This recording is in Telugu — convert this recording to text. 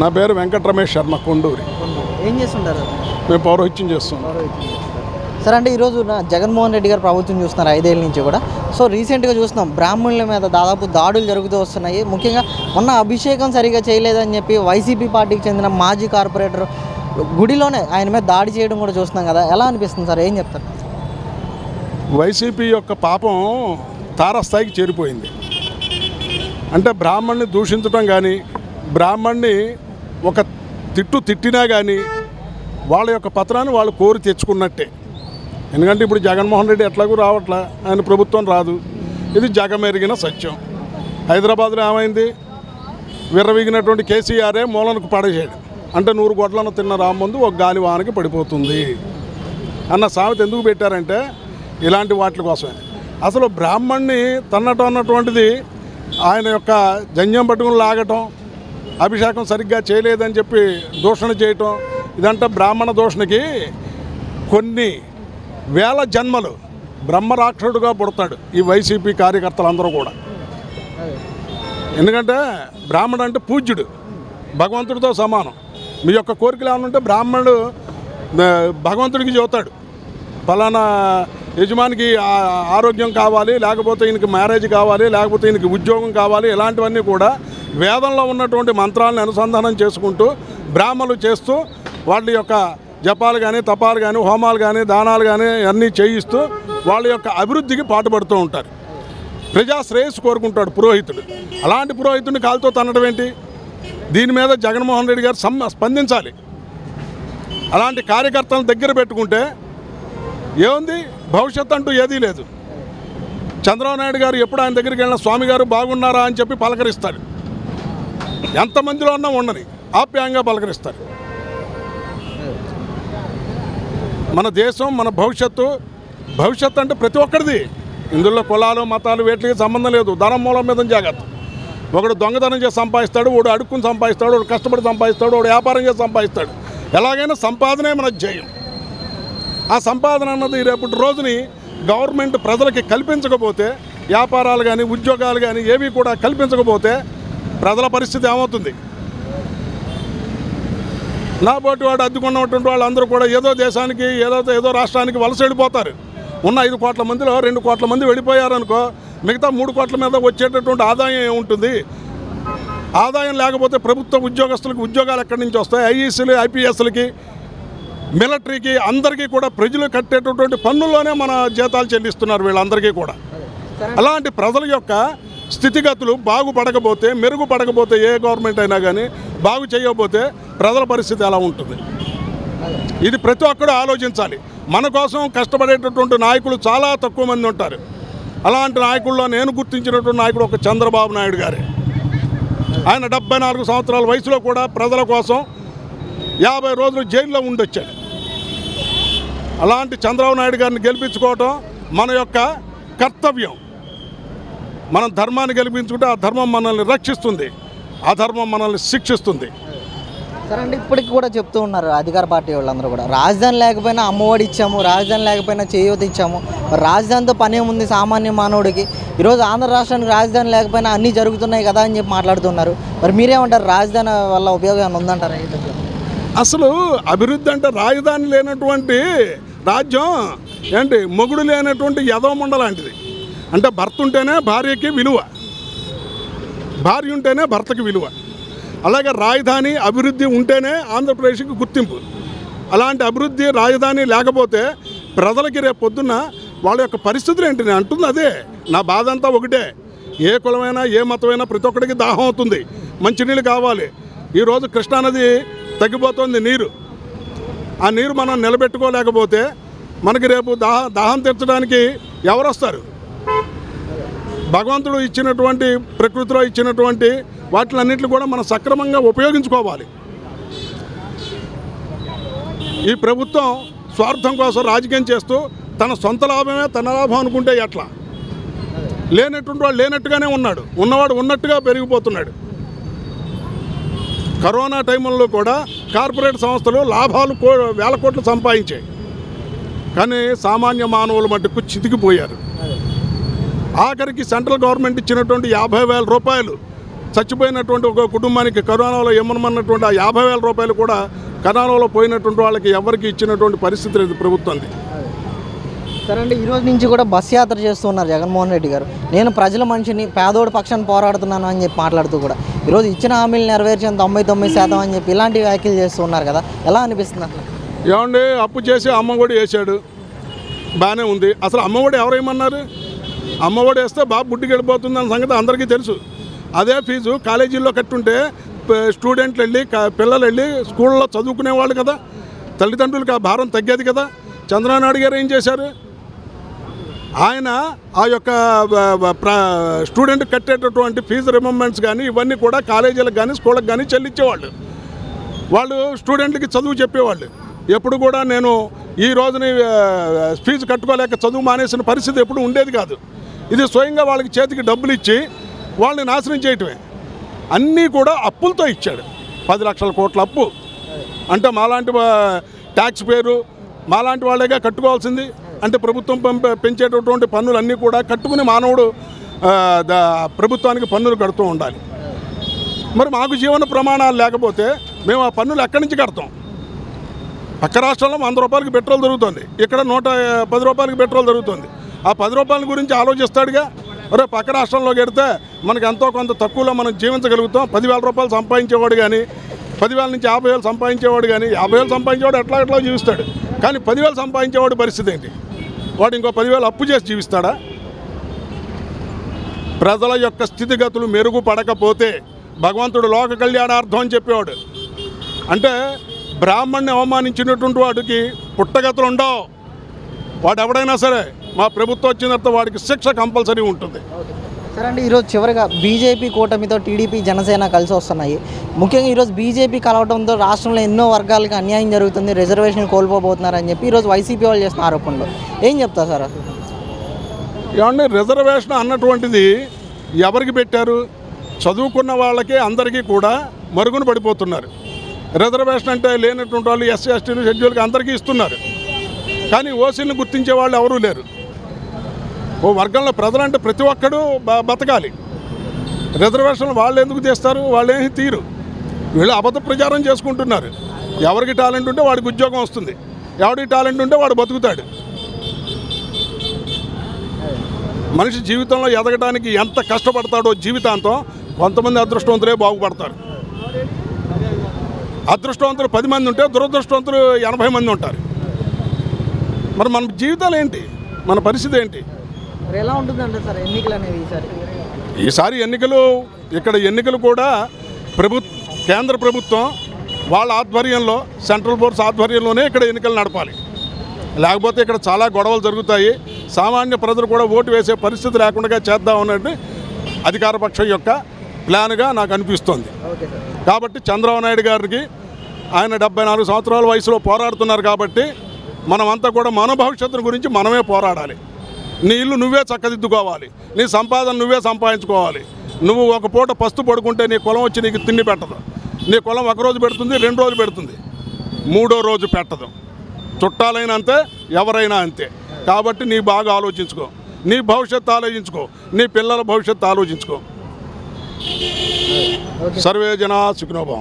నా పేరు వెంకట రమేష్ శర్మ కొండూరి. ఏం చేస్తుంటారు? మేము పౌరోహిత్యం చేస్తున్నాం. సరే అంటే ఈరోజు నా జగన్మోహన్ రెడ్డి గారు ప్రభుత్వం చూస్తున్నారు ఐదేళ్ళ నుంచి కూడా. సో రీసెంట్గా చూస్తున్నాం బ్రాహ్మణుల మీద దాదాపు దాడులు జరుగుతూ వస్తున్నాయి. ముఖ్యంగా మొన్న అభిషేకం సరిగా చేయలేదని చెప్పి వైసీపీ పార్టీకి చెందిన మాజీ కార్పొరేటర్ గుడిలోనే ఆయన మీద దాడి చేయడం కూడా చూస్తున్నాం కదా. ఎలా అనిపిస్తుంది సార్? ఏం చెప్తారు? వైసీపీ యొక్క పాపం తారస్థాయికి చేరిపోయింది. అంటే బ్రాహ్మణ్ణి దూషించడం కానీ బ్రాహ్మణ్ణి ఒక తిట్టు తిట్టినా కానీ వాళ్ళ యొక్క పత్రాన్ని వాళ్ళు కోరి తెచ్చుకున్నట్టే. ఎందుకంటే ఇప్పుడు జగన్మోహన్ రెడ్డి ఎట్లాగూ రావట్లా ఆయన ప్రభుత్వం రాదు. ఇది జగమెరిగిన సత్యం. హైదరాబాద్లో ఏమైంది? విర్రవీగినటువంటి కేసీఆరే మూలనకు పడేసాడు అంటే నూరు గొడ్లను తిన్న రామ్మందు ఒక గాలి వానకి పడిపోతుంది అన్న సామెత ఎందుకు పెట్టారంటే ఇలాంటి వాటి కోసమే. అసలు బ్రాహ్మణ్ణి తన్నటం అన్నటువంటిది ఆయన యొక్క జంజం పట్టుకుని లాగటం అభిషేకం సరిగ్గా చేయలేదని చెప్పి దూషణ చేయటం ఇదంతా బ్రాహ్మణ దూషణకి కొన్ని వేల జన్మలు బ్రహ్మరాక్షసుడుగా పుడతాడు ఈ వైసీపీ కార్యకర్తలందరూ కూడా. ఎందుకంటే బ్రాహ్మణుడు అంటే పూజ్యుడు భగవంతుడితో సమానం. మీ యొక్క కోరికలు ఏమైనా ఉంటే బ్రాహ్మణుడు భగవంతుడికి చెబుతాడు. ఫలానా యజమానికి ఆరోగ్యం కావాలి లేకపోతే ఈయనకి మ్యారేజ్ కావాలి లేకపోతే ఈయనకి ఉద్యోగం కావాలి ఇలాంటివన్నీ కూడా వేదంలో ఉన్నటువంటి మంత్రాలను అనుసంధానం చేసుకుంటూ బ్రాహ్మణులు చేస్తూ వాళ్ళ యొక్క జపాలు కానీ తపాలు కానీ హోమాలు కానీ దానాలు కానీ అన్నీ చేయిస్తూ వాళ్ళ యొక్క అభివృద్ధికి పాటుపడుతూ ఉంటారు. ప్రజా శ్రేయస్సు కోరుకుంటాడు పురోహితుడు. అలాంటి పురోహితుడిని కాలుతో తన్నడం ఏంటి దీని మీద జగన్మోహన్ రెడ్డి గారు సమ్మ స్పందించాలి. అలాంటి కార్యకర్తలను దగ్గర పెట్టుకుంటే ఏముంది? భవిష్యత్ అంటూ ఏదీ లేదు. చంద్రబాబు నాయుడు గారు ఎప్పుడు ఆయన దగ్గరికి వెళ్ళిన స్వామి గారు బాగున్నారా? అని చెప్పి పలకరిస్తాడు. ఎంతమందిలో ఉన్నా ఉండని ఆప్యాయంగా పలకరిస్తారు. మన దేశం మన భవిష్యత్తు భవిష్యత్తు అంటే ప్రతి ఒక్కరిది ఇందులో కులాలు మతాలు వీటికి సంబంధం లేదు. ధనం మూలం మీద జాగ్రత్త. ఒకడు దొంగతనం చేసి సంపాదిస్తాడు వాడు అడుక్కుని సంపాదిస్తాడు వాడు కష్టపడి సంపాదిస్తాడు వాడు వ్యాపారం చేసి సంపాదిస్తాడు. ఎలాగైనా సంపాదనే మన ధ్యేయం ఆ సంపాదన అన్నది రేపటి రోజుని గవర్నమెంట్ ప్రజలకి కల్పించకపోతే వ్యాపారాలు కానీ ఉద్యోగాలు కానీ ఏవి కూడా కల్పించకపోతే ప్రజల పరిస్థితి ఏమవుతుంది? నా పోటీ వాడు అద్దుకున్నటువంటి వాళ్ళందరూ కూడా ఏదో దేశానికి ఏదో ఏదో రాష్ట్రానికి వలస వెళ్ళిపోతారు. ఉన్న ఐదు కోట్ల మందిలో రెండు కోట్ల మంది వెళ్ళిపోయారనుకో మిగతా మూడు కోట్ల మీద వచ్చేటటువంటి ఆదాయం ఏముంటుంది? ఆదాయం లేకపోతే ప్రభుత్వ ఉద్యోగస్తులకు ఉద్యోగాలు ఎక్కడి నుంచి వస్తాయి? ఐఈసీలు ఐపీఎస్లకి మిలిటరీకి అందరికీ కూడా ప్రజలు కట్టేటటువంటి పన్నుల్లోనే మన జీతాలు చెల్లిస్తున్నారు వీళ్ళందరికీ కూడా. అలాంటి ప్రజల యొక్క స్థితిగతులు బాగుపడకపోతే మెరుగుపడకపోతే ఏ గవర్నమెంట్ అయినా కానీ బాగు చేయకపోతే ప్రజల పరిస్థితి ఎలా ఉంటుంది. ఇది ప్రతి ఒక్కరు ఆలోచించాలి. మన కోసం కష్టపడేటటువంటి నాయకులు చాలా తక్కువ మంది ఉంటారు. అలాంటి నాయకుల్లో నేను గుర్తించినటువంటి నాయకుడు ఒక చంద్రబాబు నాయుడు గారే. ఆయన డెబ్బై నాలుగు సంవత్సరాల వయసులో కూడా ప్రజల కోసం యాభై రోజులు జైల్లో ఉండొచ్చాడు. అలాంటి చంద్రబాబు నాయుడు గారిని గెలిపించుకోవటం మన యొక్క కర్తవ్యం. మనం ధర్మాన్ని గెలిపించుకుంటే ఆ ధర్మం మనల్ని రక్షిస్తుంది. ఆ ధర్మం మనల్ని శిక్షిస్తుంది. సరే అంటే ఇప్పటికి కూడా చెప్తూ ఉన్నారు అధికార పార్టీ వాళ్ళందరూ కూడా. రాజధాని లేకపోయినా అమ్మఒడి ఇచ్చాము రాజధాని లేకపోయినా చేయూత ఇచ్చాము. రాజధానితో పని ఏముంది సామాన్య మానవుడికి? ఈరోజు ఆంధ్ర రాష్ట్రానికి రాజధాని లేకపోయినా అన్నీ జరుగుతున్నాయి కదా అని చెప్పి మాట్లాడుతున్నారు. మరి మీరేమంటారు? రాజధాని వల్ల ఉపయోగం ఏమైనా ఉందంటారా? అసలు అభివృద్ధి అంటే రాజధాని లేనటువంటి రాజ్యం ఏంటి? మొగుడు లేనటువంటి యదవమండ లాంటిది. అంటే భర్త ఉంటేనే భార్యకి విలువ. భార్య ఉంటేనే భర్తకి విలువ. అలాగే రాజధాని అభివృద్ధి ఉంటేనే ఆంధ్రప్రదేశ్కి గుర్తింపు. అలాంటి అభివృద్ధి రాజధాని లేకపోతే ప్రజలకి రేపు పొద్దున్న వాళ్ళ యొక్క పరిస్థితులు ఏంటి? నేను అంటుంది అదే. నా బాధ అంతా ఒకటే. ఏ కులమైనా ఏ మతమైనా ప్రతి ఒక్కడికి దాహం అవుతుంది. మంచినీళ్ళు కావాలి. ఈరోజు కృష్ణానది తగ్గిపోతుంది నీరు. ఆ నీరు మనం నిలబెట్టుకోలేకపోతే మనకి రేపు దాహ దాహం తీర్చడానికి ఎవరు వస్తారు భగవంతుడు ఇచ్చినటువంటి ప్రకృతిలో ఇచ్చినటువంటి వాటిలన్నింటిని కూడా మనం సక్రమంగా ఉపయోగించుకోవాలి. ఈ ప్రభుత్వం స్వార్థం కోసం రాజకీయం చేస్తూ తన సొంత లాభమే తన లాభం అనుకుంటే ఎట్లా? లేనటువంటి వాడు లేనట్టుగానే ఉన్నాడు. ఉన్నవాడు ఉన్నట్టుగా పెరిగిపోతున్నాడు. కరోనా టైంలో కూడా కార్పొరేట్ సంస్థలు లాభాలు కో వేల కోట్లు సంపాదించాయి. కానీ సామాన్య మానవుల మట్టుకు చితికిపోయారు. ఆఖరికి సెంట్రల్ గవర్నమెంట్ ఇచ్చినటువంటి యాభై వేల రూపాయలు చచ్చిపోయినటువంటి ఒక కుటుంబానికి కరోనాలో ఇమ్మనమన్నటువంటి ఆ యాభై వేల రూపాయలు కూడా కరోనాలో పోయినటువంటి వాళ్ళకి ఎవరికి ఇచ్చినటువంటి పరిస్థితి లేదు ప్రభుత్వంది సరే అండి ఈ రోజు నుంచి కూడా బస్ యాత్ర చేస్తున్నారు జగన్మోహన్ రెడ్డి గారు. నేను ప్రజల మనిషిని పేదోడి పక్షాన్ని పోరాడుతున్నాను అని చెప్పి మాట్లాడుతూ కూడా. ఈరోజు ఇచ్చిన హామీలు నెరవేర్చిన తొంభై తొమ్మిది శాతం అని చెప్పి ఇలాంటి వ్యాఖ్యలు చేస్తూ ఉన్నారు కదా ఎలా అనిపిస్తుంది అసలు? ఏమండి అప్పు చేసి అమ్మఒడి వేసాడు. బాగానే ఉంది. అసలు అమ్మఒడి ఎవరేమన్నారు అమ్మఒడి వేస్తే బాబు బుడ్డికి వెళ్ళిపోతుంది అన్న సంగతి అందరికీ తెలుసు. అదే ఫీజు కాలేజీల్లో కట్టుంటే స్టూడెంట్లు వెళ్ళి పిల్లలు వెళ్ళి స్కూల్లో చదువుకునేవాళ్ళు కదా. తల్లిదండ్రులకు ఆ భారం తగ్గేది కదా. చంద్రనాయుడు గారు ఏం చేశారు? ఆయన ఆ యొక్క స్టూడెంట్ కట్టేటటువంటి ఫీజు రిమెంబర్స్ కానీ ఇవన్నీ కూడా కాలేజీలకు కానీ స్కూళ్ళకి కానీ చెల్లించేవాళ్ళు. వాళ్ళు స్టూడెంట్లకి చదువు చెప్పేవాళ్ళు. ఎప్పుడు కూడా నేను ఈ రోజుని ఫీజు కట్టుకోలేక చదువు మానేసిన పరిస్థితి ఎప్పుడు ఉండేది కాదు. ఇది స్వయంగా వాళ్ళకి చేతికి డబ్బులు ఇచ్చి వాళ్ళని నాశనం చేయటమే. అన్నీ కూడా అప్పులతో ఇచ్చాడు. పది లక్షల కోట్ల అప్పు. అంటే మాలాంటి వా- ట్యాక్స్ పేరు మాలాంటి వాళ్ళేగా కట్టుకోవాల్సింది. అంటే ప్రభుత్వం పెంచేటటువంటి పన్నులు అన్నీ కూడా కట్టుకుని మానవుడు దా- ప్రభుత్వానికి పన్నులు కడుతూ ఉండాలి. మరి మాకు జీవన ప్రమాణాలు లేకపోతే మేము ఆ పన్నులు ఎక్కడి నుంచి కడతాం? పక్క రాష్ట్రంలో వంద రూపాయలకి పెట్రోల్ దొరుకుతుంది. ఇక్కడ నూట పది రూపాయలకి పెట్రోల్ దొరుకుతుంది. ఆ పది రూపాయల గురించి ఆలోచిస్తాడుగా? అరే పక్క రాష్ట్రంలో గెడితే మనకి ఎంతో కొంత తక్కువలో మనం జీవించగలుగుతాం. పదివేల రూపాయలు సంపాదించేవాడు కానీ పదివేల నుంచి యాభై వేలు సంపాదించేవాడు కానీ యాభై వేలు సంపాదించేవాడు ఎట్లా ఎట్లా జీవిస్తాడు? కానీ పదివేలు సంపాదించేవాడు పరిస్థితి ఏంటి? వాడు ఇంకో పదివేలు అప్పు చేసి జీవిస్తాడా? ప్రజల యొక్క స్థితిగతులు మెరుగుపడకపోతే భగవంతుడు లోక కళ్యాణార్థం అని చెప్పేవాడు. అంటే బ్రాహ్మణ్ణి అవమానించినటువంటి వాడికి పుట్టగతులు ఉండవు. వాడు ఎవడైనా సరే మా ప్రభుత్వం వచ్చిన తర్వాత వాడికి శిక్ష కంపల్సరీ ఉంటుంది. సరే అండి ఈరోజు చివరిగా బీజేపీ కూటమితో టీడీపీ జనసేన కలిసి వస్తున్నాయి. ముఖ్యంగా ఈరోజు బీజేపీ కలవడంతో రాష్ట్రంలో ఎన్నో వర్గాలకు అన్యాయం జరుగుతుంది రిజర్వేషన్ కోల్పోబోతున్నారని చెప్పి ఈరోజు వైసీపీ వాళ్ళు చేస్తున్న ఆరోపణలు. ఏం చెప్తారు సార్ ఏమంటే రిజర్వేషన్ అన్నటువంటిది ఎవరికి పెట్టారు? చదువుకున్న వాళ్ళకి అందరికీ కూడా మరుగున పడిపోతున్నారు. రిజర్వేషన్ అంటే లేనటువంటి వాళ్ళు ఎస్సీ ఎస్టీలు షెడ్యూల్కి అందరికీ ఇస్తున్నారు. కానీ ఓసీలను గుర్తించే వాళ్ళు ఎవరూ లేరు. ఓ వర్గంలో ప్రజలంటే ప్రతి ఒక్కడూ బ- బతకాలి. రిజర్వేషన్లు వాళ్ళు ఎందుకు తీస్తారు? వాళ్ళు ఏమి తీరు వీళ్ళు అబద్ధ ప్రచారం చేసుకుంటున్నారు. ఎవరికి టాలెంట్ ఉంటే వాడికి ఉద్యోగం వస్తుంది. ఎవరికి టాలెంట్ ఉంటే వాడు బతుకుతాడు. మనిషి జీవితంలో ఎదగడానికి ఎంత కష్టపడతాడో జీవితాంతం కొంతమంది అదృష్టవంతులే బాగుపడతారు. అదృష్టవంతులు పది మంది ఉంటే దురదృష్టవంతులు ఎనభై మంది ఉంటారు. మరి మన జీవితాలు ఏంటి? మన పరిస్థితి ఏంటి? ఎలా ఉంటుందంటే సార్ ఎన్నికలు అనేవి ఈసారి? ఈసారి ఎన్నికలు ఇక్కడ ఎన్నికలు కూడా ప్రభు కేంద్ర ప్రభుత్వం వాళ్ళ ఆధ్వర్యంలో సెంట్రల్ ఫోర్స్ ఆధ్వర్యంలోనే ఇక్కడ ఎన్నికలు నడపాలి. లేకపోతే ఇక్కడ చాలా గొడవలు జరుగుతాయి. సామాన్య ప్రజలు కూడా ఓటు వేసే పరిస్థితి లేకుండా చేద్దాం అన్నట్టు అధికార పక్షం యొక్క ప్లాన్గా నాకు అనిపిస్తోంది. కాబట్టి చంద్రబాబు నాయుడు గారికి ఆయన డెబ్బై నాలుగు సంవత్సరాల వయసులో పోరాడుతున్నారు కాబట్టి మనమంతా కూడా మన భవిష్యత్తు గురించి మనమే పోరాడాలి. నీ ఇల్లు నువ్వే చక్కదిద్దుకోవాలి. నీ సంపాదన నువ్వే సంపాదించుకోవాలి. నువ్వు ఒక పూట పస్తు పడుకుంటే నీ కులం వచ్చి నీకు తిండి పెట్టదు. నీ కులం ఒక రోజు పెడుతుంది రెండు రోజులు పెడుతుంది. మూడో రోజు పెట్టదు. చుట్టాలైనా అంతే ఎవరైనా అంతే. కాబట్టి నీ బాగా ఆలోచించుకో. నీ భవిష్యత్తు ఆలోచించుకో. నీ పిల్లల భవిష్యత్తు ఆలోచించుకో. సర్వే జనా సుఖినోభవం